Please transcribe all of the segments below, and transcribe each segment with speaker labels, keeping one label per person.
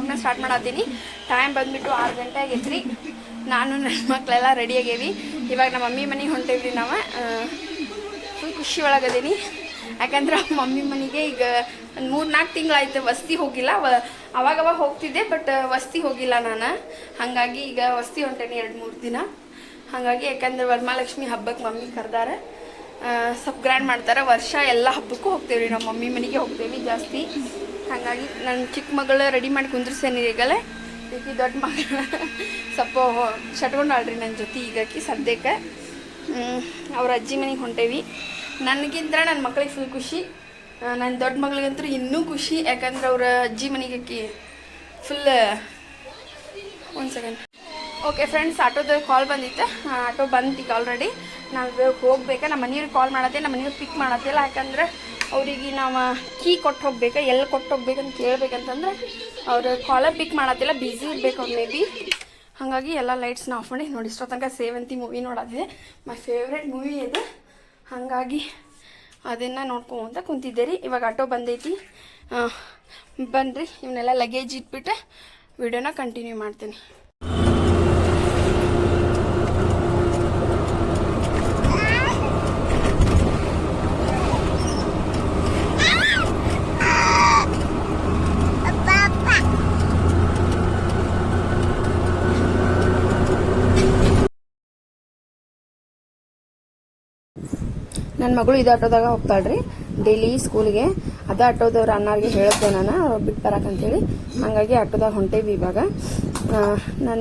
Speaker 1: ವ್ಲಾಗ್ನ start ಮಾಡತ್ತೀನಿ time ಬಂದ್ಬಿಟ್ಟು ಆರು ಗಂಟೆ ಆಗೈತ್ರಿ. ನಾನು ನನ್ನ ಮಕ್ಕಳೆಲ್ಲ ರೆಡಿ ಆಗೇವಿ. ಇವಾಗ ನಮ್ಮ ಮಮ್ಮಿ ಮನೆಗೆ ಹೊಂಟೇವ್ರಿ ನಾವು. ಫುಲ್ ಖುಷಿ ಒಳಗದೀನಿ. ಯಾಕಂದ್ರೆ ಮಮ್ಮಿ ಮನೆಗೆ ಈಗ ಒಂದು ಮೂರು ನಾಲ್ಕು ತಿಂಗಳಾಯ್ತು ವಸ್ತಿ ಹೋಗಿಲ್ಲ. ವ ಅವಾಗ ಅವಾಗ ಹೋಗ್ತಿದ್ದೆ ಬಟ್ ವಸ್ತಿ ಹೋಗಿಲ್ಲ ನಾನು. ಹಾಗಾಗಿ ಈಗ ವಸ್ತಿ ಹೊಂಟೇನಿ ಎರಡು ಮೂರು ದಿನ. ಹಾಗಾಗಿ ಯಾಕಂದ್ರೆ ವರಮಹಾಲಕ್ಷ್ಮಿ ಹಬ್ಬಕ್ಕೆ ಮಮ್ಮಿ ಕರೆದಾರೆ. ಸಬ್ ಗ್ರ್ಯಾಂಡ್ ಮಾಡ್ತಾರೆ. ವರ್ಷ ಎಲ್ಲ ಹಬ್ಬಕ್ಕೂ ಹೋಗ್ತೇವೆ ರೀ ನಮ್ಮ ಮಮ್ಮಿ ಮನೆಗೆ ಹೋಗ್ತೇವೆ ಜಾಸ್ತಿ. ಹಾಗಾಗಿ ನನ್ನ ಚಿಕ್ಕ ಮಗಳು ರೆಡಿ ಮಾಡಿ ಕುಂದ್ರಿಸ್ತೇನೆ ಈಗಲೇ. ಈಕಿ ದೊಡ್ಡ ಮಗಳ. ಸ್ವಲ್ಪ ಶಟ್ಕೊಂಡಾಳ್ರಿ ನನ್ನ ಜೊತೆ ಈಗಾಕಿ ಸದ್ಯಕ್ಕೆ. ಅವ್ರ ಅಜ್ಜಿ ಮನೆಗೆ ಹೊಂಟೇವಿ. ನನಗಿಂತ ನನ್ನ ಮಕ್ಳಿಗೆ ಫುಲ್ ಖುಷಿ. ನನ್ನ ದೊಡ್ಡ ಮಗಳಿಗಂತೂ ಇನ್ನೂ ಖುಷಿ. ಯಾಕಂದ್ರೆ ಅವ್ರ ಅಜ್ಜಿ ಮನೆಗೆ ಫುಲ್ ಒಂದು ಸೆಕೆಂಡ್ ಓಕೆ ಫ್ರೆಂಡ್ಸ್ ಆಟೋದ ಕಾಲ್ ಬಂದಿತ್ತು. ಆಟೋ ಬಂದಿತ್ತು ಆಲ್ರೆಡಿ ನಾವು ಹೋಗ್ಬೇಕಾ? ನಮ್ಮ ಮನೆಯವ್ರಿಗೆ ಕಾಲ್ ಮಾಡತ್ತೆ ನಮ್ಮ ಮನೆಯವ್ರು ಪಿಕ್ ಮಾಡತ್ತಿಲ್ಲ ಯಾಕಂದ್ರೆ ಅವ್ರಿಗೆ ನಾವು ಕೀ ಕೊಟ್ಟು ಹೋಗ್ಬೇಕು ಎಲ್ಲಿ ಕೊಟ್ಟು ಹೋಗ್ಬೇಕಂತ ಕೇಳ್ಬೇಕಂತಂದ್ರೆ ಅವರು ಕಾಲ ಪಿಕ್ ಮಾಡತ್ತಿಲ್ಲ ಬ್ಯುಸಿ ಇರಬೇಕು ಅವ್ರು ಮೇ ಬಿ ಹಾಗಾಗಿ ಎಲ್ಲ ಲೈಟ್ಸ್ನ ಆಫ್ ಮಾಡಿ, ನೋಡಿ ಇಷ್ಟೋ ತನಕ ಸೇವಂತಿ ಮೂವಿ ನೋಡೋದಿದೆ ಮೈ ಫೇವ್ರೆಟ್ ಮೂವಿ ಇದು. ಹಾಗಾಗಿ ಅದನ್ನು ನೋಡ್ಕೊಂತ ಕುಂತಿದ್ದೆ ರೀ. ಇವಾಗ ಆಟೋ ಬಂದೈತಿ. ಬನ್ನಿರಿ ಇವನ್ನೆಲ್ಲ ಲಗೇಜ್ ಇಟ್ಬಿಟ್ಟು ವಿಡಿಯೋನ ಕಂಟಿನ್ಯೂ ಮಾಡ್ತೀನಿ. ನನ್ನ ಮಗಳು ಇದು ಆಟೋದಾಗ ಹೋಗ್ತಾಳ್ರಿ. ಡೈಲಿ ಸ್ಕೂಲಿಗೆ. ಅದ ಆಟೋದವ್ರ ಅಣ್ಣಾರಿಗೆ ಹೇಳಿದ್ದೆ ನಾನು ಬಿಟ್ಟು ಬರಕಂತೇಳಿ ಹಾಗಾಗಿ ಆಟೋದಾಗ ಹೊಂಟೇವಿ ಇವಾಗ. ನನ್ನ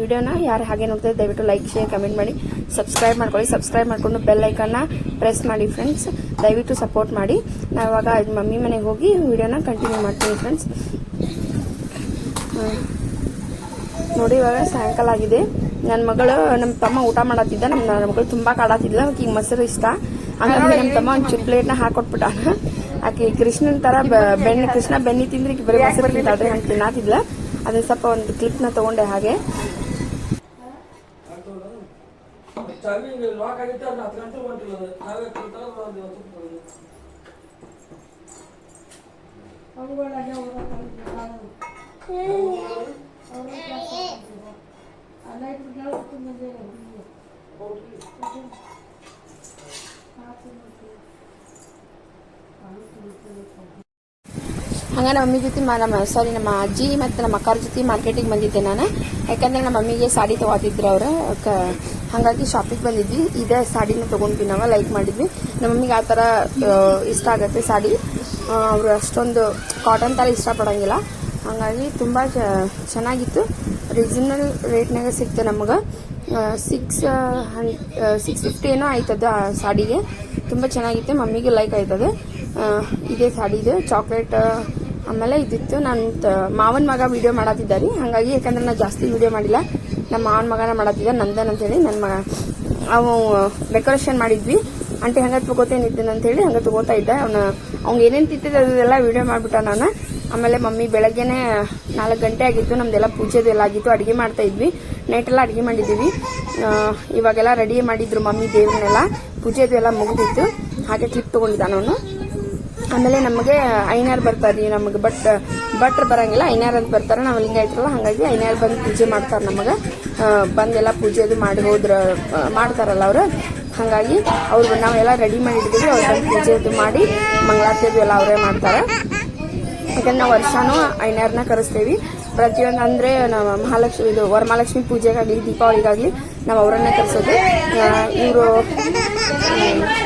Speaker 1: ವಿಡಿಯೋನ ಯಾರು ಹಾಗೆ ನೋಡ್ತಾರೆ ದಯವಿಟ್ಟು ಲೈಕ್, ಶೇರ್, ಕಮೆಂಟ್ ಮಾಡಿ. ಸಬ್ಸ್ಕ್ರೈಬ್ ಮಾಡ್ಕೊಳ್ಳಿ. ಸಬ್ಸ್ಕ್ರೈಬ್ ಮಾಡ್ಕೊಂಡು ಬೆಲ್ ಐಕನ್ನ ಪ್ರೆಸ್ ಮಾಡಿ ಫ್ರೆಂಡ್ಸ್. ದಯವಿಟ್ಟು ಸಪೋರ್ಟ್ ಮಾಡಿ. ನಾವು ಇವಾಗ ಮಮ್ಮಿ ಮನೆಗೆ ಹೋಗಿ ವಿಡಿಯೋನ ಕಂಟಿನ್ಯೂ ಮಾಡ್ತೀನಿ ಫ್ರೆಂಡ್ಸ್. ನೋಡಿ ಇವಾಗ ಸಾಯಂಕಾಲ ಆಗಿದೆ. ನನ್ನ ಮಗಳು ನಮ್ಮ ತಮ್ಮ ಊಟ ಮಾಡತ್ತಿದ್ದ ನಮ್ಮ ನನ್ನ ಮಗಳು ತುಂಬಾ ಕಾಡತ್ತಿದ್ಲ ಈಗ ಮೊಸರು ಇಷ್ಟ. ಹಂಗಾಗಿ ನಮ್ಮ ತಮ್ಮ ಒಂದು ಪ್ಲೇಟ್ನ ಹಾಕೊಟ್ಬಿಟ್ಟಾನ. ಆಕೆ ಕೃಷ್ಣನ್ ತರ ಬೆಣ್ಣೆ ಕೃಷ್ಣ ಬೆಣ್ಣೆ ತಿಂದ್ರೆ ಈಗ ಬರೀ ಮೊಸರು ತಿಂತಾಳ್ರಿ ಹಂಗೆ ತಿನ್ನಾತಿದ್ಲ. ಅದನ್ನ ಸ್ವಲ್ಪ ಒಂದು ಕ್ಲಿಪ್ನ ತಗೊಂಡೆ ಹಾಗೆ. ಹಂಗ ನಮ್ಮ ಮಮ್ಮಿ ಜೊತೆ ನಮ್ಮ ಸಾರಿ ನಮ್ಮ ಅಜ್ಜಿ ಮತ್ತು ನಮ್ಮ ಅಕ್ಕರ ಜೊತೆ ಮಾರ್ಕೆಟಿಗೆ ಬಂದಿದ್ದೆ ನಾನು. ಯಾಕಂದ್ರೆ ನಮ್ಮ ಮಮ್ಮಿಗೆ ಸಾಡಿ ತಗೋತಿದ್ರು ಅವ್ರು. ಕ ಹಾಗಾಗಿ ಶಾಪಿಗೆ ಬಂದಿದ್ವಿ. ಇದೇ ಸಾಡಿನ ತೊಗೊಂಡ್ವಿ ನಾವು ಲೈಕ್ ಮಾಡಿದ್ವಿ. ನಮ್ಮ ಮಮ್ಮಿಗೆ ಆ ಥರ ಇಷ್ಟ ಆಗುತ್ತೆ ಸಾಡಿ. ಅವರು ಅಷ್ಟೊಂದು ಕಾಟನ್ ಥರ ಇಷ್ಟಪಡೋಂಗಿಲ್ಲ. ಹಾಗಾಗಿ ತುಂಬ ಚೆನ್ನಾಗಿತ್ತು. ರೀಸನಲ್ ರೇಟ್ನಾಗ ಸಿಕ್ತು ನಮಗೆ. ಸಿಕ್ಸ್ ಹಂಡ್ ಸಿಕ್ಸ್ ಫಿಫ್ಟಿ ಏನೋ ಆಯ್ತದ ಆ ಸಾಡಿಗೆ. ತುಂಬ ಚೆನ್ನಾಗಿತ್ತು, ಮಮ್ಮಿಗೆ ಲೈಕ್ ಆಯ್ತದೆ. ಇದೇ ಸಾಡಿದು ಚಾಕ್ಲೇಟ್ ಆಮೇಲೆ ಇದಿತ್ತು. ನಾನು ಮಾವನ ಮಗ ವಿಡಿಯೋ ರೀ ಹಾಗಾಗಿ ಯಾಕಂದ್ರೆ ನಾನು ಜಾಸ್ತಿ ವಿಡಿಯೋ ಮಾಡಿಲ್ಲ. ನಮ್ಮ ಮಾವನ ಮಗನ ಮಾಡತ್ತಿದ್ದ, ನಂದನ್ ಅಂತೇಳಿ ನನ್ನ ಮಗ. ಅವು ಡೆಕೋರೇಷನ್ ಮಾಡಿದ್ವಿ. ಆಂಟಿ ಹಂಗೆ ಅಂತ ಹೇಳಿ ಹಂಗೆ ತಗೋತಾ ಇದ್ದೆ. ಅವನ ಅವ್ಗೆ ಏನೇನು ತಿಂತಿದ್ದೆ ಅದೆಲ್ಲ ವಿಡಿಯೋ ಮಾಡ್ಬಿಟ್ಟ ನಾನು. ಆಮೇಲೆ ಮಮ್ಮಿ ಬೆಳಗ್ಗೆನೆ ನಾಲ್ಕು ಗಂಟೆ ಆಗಿತ್ತು, ನಮ್ದೆಲ್ಲ ಪೂಜೆದು ಎಲ್ಲ ಆಗಿತ್ತು, ಅಡುಗೆ ಮಾಡ್ತಾ ಇದ್ವಿ. ನೈಟೆಲ್ಲ ಅಡುಗೆ ಮಾಡಿದ್ದೀವಿ. ಇವಾಗೆಲ್ಲ ರೆಡಿ ಮಾಡಿದ್ರು ಮಮ್ಮಿ ದೇವ್ರನ್ನೆಲ್ಲ. ಪೂಜೆದು ಎಲ್ಲ ಮುಗಿದಿತ್ತು. ಹಾಗೆ ಕ್ಲಿಪ್ ತೊಗೊಂಡಿದ್ದಾನ ಅವನು. ಆಮೇಲೆ ನಮಗೆ ಐನಾರು ಬರ್ತಾರೆ ನಮಗೆ ಬಟ್ ಭಟ್ರು ಬರಂಗಿಲ್ಲ ಐನಾರ್ ಅಂತ ಬರ್ತಾರೆ. ನಾವು ಲಿಂಗಾಯ್ತರಲ್ಲ ಹಾಗಾಗಿ ಐನಾರು ಬಂದು ಪೂಜೆ ಮಾಡ್ತಾರೆ ನಮಗೆ. ಬಂದೆಲ್ಲ ಪೂಜೆದು ಮಾಡಿ ಹೋದ್ರ ಮಾಡ್ತಾರಲ್ಲ ಅವರು. ಹಾಗಾಗಿ ಅವ್ರು ನಾವೆಲ್ಲ ರೆಡಿ ಮಾಡಿಟ್ಟಿದ್ದೀವಿ ಅವ್ರು ಬಂದು ಪೂಜೆ ಅದು ಮಾಡಿ ಮಂಗಳಾರತಿ ಎಲ್ಲ ಅವರೇ ಮಾಡ್ತಾರೆ. ಯಾಕಂದ್ರೆ ನಾವು ವರ್ಷನೂ ಐನಾರನ್ನ ಕರೆಸ್ತೇವಿ. ಪ್ರತಿಯೊಂದು ಅಂದ್ರೆ ನಾವು ಮಹಾಲಕ್ಷ್ಮಿ ಇದು ವರಮಹಾಲಕ್ಷ್ಮಿ ಪೂಜೆಗಾಗಲಿ ದೀಪಾವಳಿಗಾಗಲಿ ನಾವು ಅವರನ್ನೇ ಕರೆಸೋದು. ಇವರು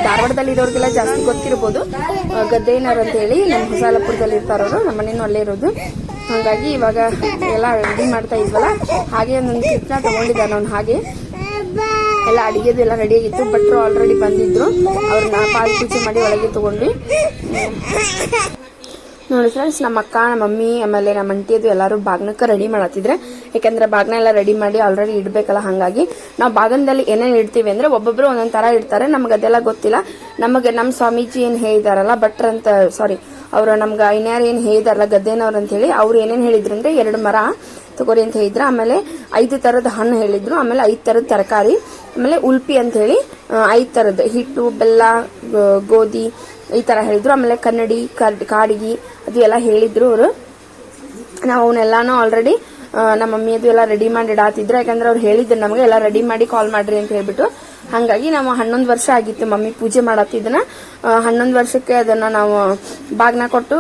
Speaker 1: ಧಾರವಾಡದಲ್ಲಿ ಇರೋರಿಗೆಲ್ಲ ಜಾಸ್ತಿ ಗೊತ್ತಿರ್ಬೋದು. ಗದ್ದೇನಾರ್ ಅಂತ ಹೇಳಿ ನಮ್ಮ ಹೊಸಾಲಪುರದಲ್ಲಿ ಇರ್ತಾರವರು ನಮ್ಮ ಮನೇನು ಅಲ್ಲೇ ಇರೋದು. ಹಾಗಾಗಿ ಇವಾಗ ಎಲ್ಲ ರೆಡಿ ಮಾಡ್ತಾ ಇದ್ವಲ್ಲ? ಹಾಗೆ ಒಂದೊಂದು ಚಿತ್ರ ತಗೊಂಡಿದ್ದಾನೆ ಅವ್ನು ಹಾಗೆ. ಎಲ್ಲ ಅಡಿಗೆದು ಎಲ್ಲ ರೆಡಿ ಆಗಿತ್ತು ಭಟ್ರು ಆಲ್ರೆಡಿ ಬಂದಿದ್ರು. ಅವ್ರನ್ನ ಪಾಲ್ ಪೂಜೆ ಮಾಡಿ ಒಳಗೆ ತಗೊಂಡ್ವಿ. ನೋಡಿ ಫ್ರೆಂಡ್ಸ್ ನಮ್ಮ ಅಕ್ಕ, ನಮ್ಮ ಮಮ್ಮಿ, ಆಮೇಲೆ ನಮ್ಮ ಅಂಟಿಯದು ಎಲ್ಲರೂ ಬಾಗ್ನಕ್ಕೆ ರೆಡಿ ಮಾಡತ್ತಿದ್ರೆ. ಯಾಕಂದ್ರೆ ಬಾಗ್ನ ಎಲ್ಲ ರೆಡಿ ಮಾಡಿ ಆಲ್ರೆಡಿ ಇಡ್ಬೇಕಲ್ಲ, ಹಾಗಾಗಿ ನಾವು ಬಾಗನದಲ್ಲಿ ಏನೇನು ಇಡ್ತೀವಿ ಅಂದ್ರೆ ಒಬ್ಬೊಬ್ರು ಒಂದೊಂದು ಥರ ಇಡ್ತಾರೆ. ನಮ್ಗೆ ಅದೆಲ್ಲ ಗೊತ್ತಿಲ್ಲ. ನಮಗೆ ನಮ್ಮ ಸ್ವಾಮೀಜಿ ಏನು ಹೇಳಿದಾರಲ್ಲ, ಭಟ್ರ ಅಂತ ಸಾರಿ ಅವರು ನಮ್ಗೆ ಐನ್ಯಾರು ಏನು ಹೇಳಿದಾರಲ್ಲ, ಗದ್ದೆನವ್ರು ಅಂತ ಹೇಳಿ ಅವ್ರು ಏನೇನು ಹೇಳಿದ್ರು ಅಂದ್ರೆ ಎರಡು ಮರ ತಗೋರಿ ಅಂತ ಹೇಳಿದ್ರು. ಆಮೇಲೆ ಐದು ತರದ ಹಣ್ಣು ಹೇಳಿದ್ರು. ಆಮೇಲೆ ಐದು ತರದ ತರಕಾರಿ, ಆಮೇಲೆ ಉಲ್ಪಿ ಅಂತ ಹೇಳಿ ಐದು ತರದ ಹಿಟ್ಟು, ಬೆಲ್ಲ ಗೋಧಿ ಈ ತರ ಹೇಳಿದ್ರು. ಆಮೇಲೆ ಕನ್ನಡಿ ಕಾಡಿಗಿ ಅದು ಎಲ್ಲ ಹೇಳಿದ್ರು ಅವರು. ನಾವು ಅವನ್ನೆಲ್ಲಾನು ಆಲ್ರೆಡಿ ನಮ್ಮ ಮಮ್ಮಿ ಅದು ಎಲ್ಲ ರೆಡಿ ಮಾಡಿ ಇಡಾತಿದ್ರು. ಯಾಕಂದ್ರೆ ಅವ್ರು ಹೇಳಿದ್ರು ನಮಗೆ, ಎಲ್ಲ ರೆಡಿ ಮಾಡಿ ಕಾಲ್ ಮಾಡ್ರಿ ಅಂತ ಹೇಳ್ಬಿಟ್ಟು. ಹಾಗಾಗಿ ನಾವು ಹನ್ನೊಂದು ವರ್ಷ ಆಗಿತ್ತು ಮಮ್ಮಿ ಪೂಜೆ ಮಾಡತ್ತಿದ್ದನ್ನ. ಹನ್ನೊಂದು ವರ್ಷಕ್ಕೆ ಅದನ್ನ ನಾವು ಬಾಗ್ನ ಕೊಟ್ಟು